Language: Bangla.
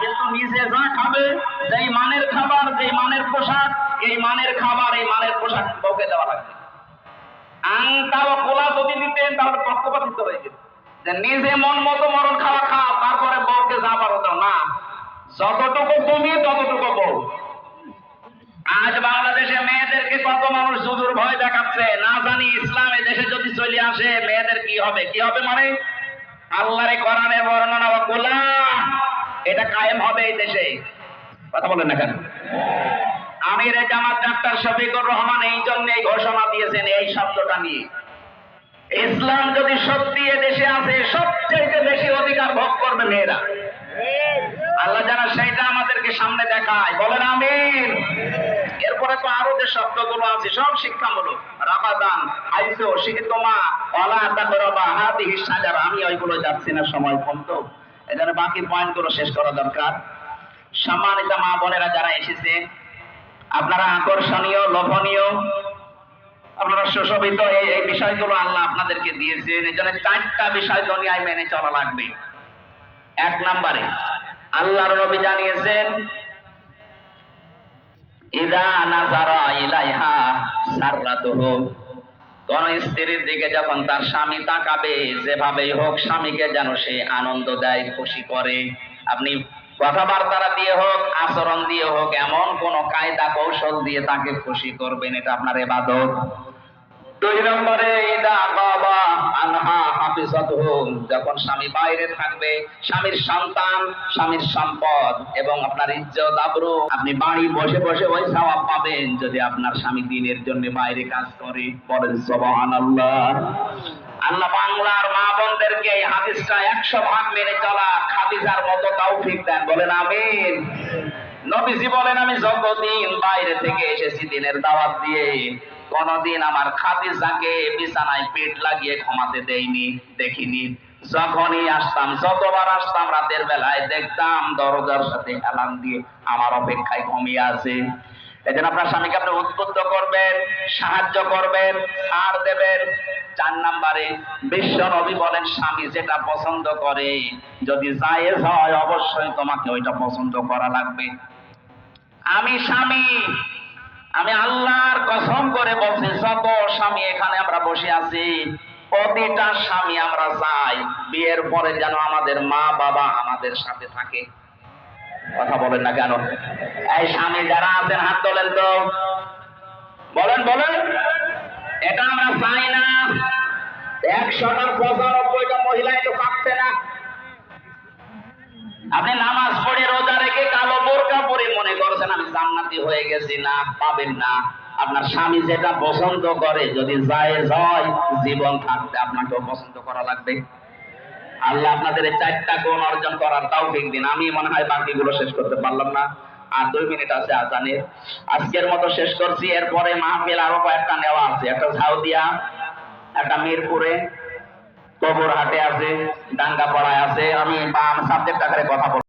কিন্তু নিজে যা খাবে, যেই মানের খাবার, যেই মানের পোশাক, এই মানের খাবার, এই মানের পোশাক বউকে দেওয়া লাগবে আংটাও কোলা যদি দিতেন তাহলে পক্ষপাতিত্ব হয়ে যেত। যে নিজে মন মতো মরণ খাওয়া খাও, তারপরে বউকে যা পারো দাও। না, যতটুকু তুমি, ততটুকু বউ। আজ বাংলাদেশে মেয়েদেরকে কত মানুষ জুজুর ভয় দেখাচ্ছে, না জানি ইসলামে দেশে যদি চলে আসে, মেয়েদের কি হবে? কি হবে মানে? আল্লাহরে কোরআনে বর্ণনা বা কোলা এটা কায়েম হবে এই দেশে। কথা বলেন না কেন? আমির জামাত ডাক্তার শফিকুর রহমান এই জন্য এই ঘোষণা দিয়েছেন এই শব্দটা নিয়ে। ইসলাম যদি সত্যি দেশে আসে সবচেয়ে বেশি অধিকার ভোগ করবে মেয়েরা আল্লাহ যারা সেইটা আমাদেরকে সামনে দেখায়, বলেন আমিন। এরপরে তো আরও যে শব্দগুলো আছে, সব শিক্ষামূলক। রাবাদান আইসো, শিখিতমা, অলা, তাকরাবা, হাদিহি, সাজারা, আমি ওইগুলো যাচ্ছি না সময় কম এখানে বাকি পয়েন্টগুলো শেষ করা দরকার। সম্মানিত মা বোনেরা যারা এসেছে, আপনারা আকর্ষণীয়, লোভনীয়, আপনারা সুশোভিত এই বিষয়গুলো আল্লাহ আপনাদেরকে দিয়েছেন। এই জন্য চারটা বিষয় দুনিয়ায় মেনে চলা লাগবে। এক নম্বরে, আল্লাহর নবী জানিয়েছেন, ইদা নাজারা ইলাইহা সাররাতুহু। কোন স্ত্রীর দিকে যখন তার স্বামী তাকাবে, যেভাবেই হোক স্বামীকে যেন সে আনন্দ দেয়, খুশি করে। আপনি কথাবার্তা দিয়ে হোক, আচরণ দিয়ে হোক, এমন কোন কায়দা কৌশল দিয়ে তাকে খুশি করবেন, এটা আপনার এবাদত। দুই নম্বরে যখন স্বামী বাইরে থাকবে, স্বামীর সন্তান, স্বামীর সম্পদ এবং আপনার ইজ্জত, আবরু, আপনি বাড়ি বসে বসে ওই সওয়াব পাবেন যদি আপনার স্বামী দিনের জন্য বাইরে কাজ করে। বলেন সুবহানাল্লাহ। আল্লাহ বাংলার মা বোনদেরকে এই হাদিসটা একশো ভাগ মেনে চলা খাদিজার মতো তৌফিক দেন। বলেন আমিন। নবীজি বলেন, আমি যতদিন বাইরে থেকে এসেছি দিনের দাওয়াত দিয়ে কোনদিন আমার খাদিজাকে বিছানায় পেট লাগিয়ে ঘুমাতে দেইনি দেখিনি। যখনই আসতাম, যতবার আসতাম, রাতের বেলায় দেখতাম দরজার সাথে অ্যালার্ম দিয়ে আমার অপেক্ষায় ঘুমিয়ে আছে। এজন্য আপনার স্বামীকে আপনি উদ্বুদ্ধ করবেন, সাহায্য করবেন, ছাড় দেবেন। চার নাম্বারে, বিশ্ব নবী বলেন, স্বামী যেটা পছন্দ করে, যদি জায়েজ হয়, অবশ্যই তোমাকে ওইটা পছন্দ করা লাগবে। আমি স্বামী আমি আল্লাহর কসম করে বলছি, যত স্বামী এখানে আমরা বসে আছি, প্রতিটা স্বামী আমরা চাই বিয়ের পরে যেন আমাদের মা বাবা আমাদের সাথে থাকে। কথা বলেন না কেন? এই স্বামী যারা আছেন, হাত তোলেন তো। বলেন বলেন। এটা আমরা চাই না। একশোটা পঁচানব্বইটা মহিলাই তো পাচ্ছে না। আপনি নামাজ জান্নাতি হয়ে গেছি, না, পাবেন না। আপনার স্বামী যেটা পছন্দ করে, যদি জায়েজ হয়, জীবন থাকতে আপনাকেও পছন্দ করা লাগবে। আল্লাহ আপনাদের এই চারটা গুণ অর্জন করার তাও দিন। আমি মনে হয় বাকিগুলো শেষ করতে পারলাম না। আর দুই মিনিট আছে আজানের আজকের মতো শেষ করছি। এরপরে মাহফিল আরও কয়েকটা নেওয়া আছে। একটা ঝাউদিয়া, একটা মিরপুরে কবর হাটে আছে ডাঙ্গা পড়ায় আছে। আমি সাবজেক্ট আকারে কথা বলব।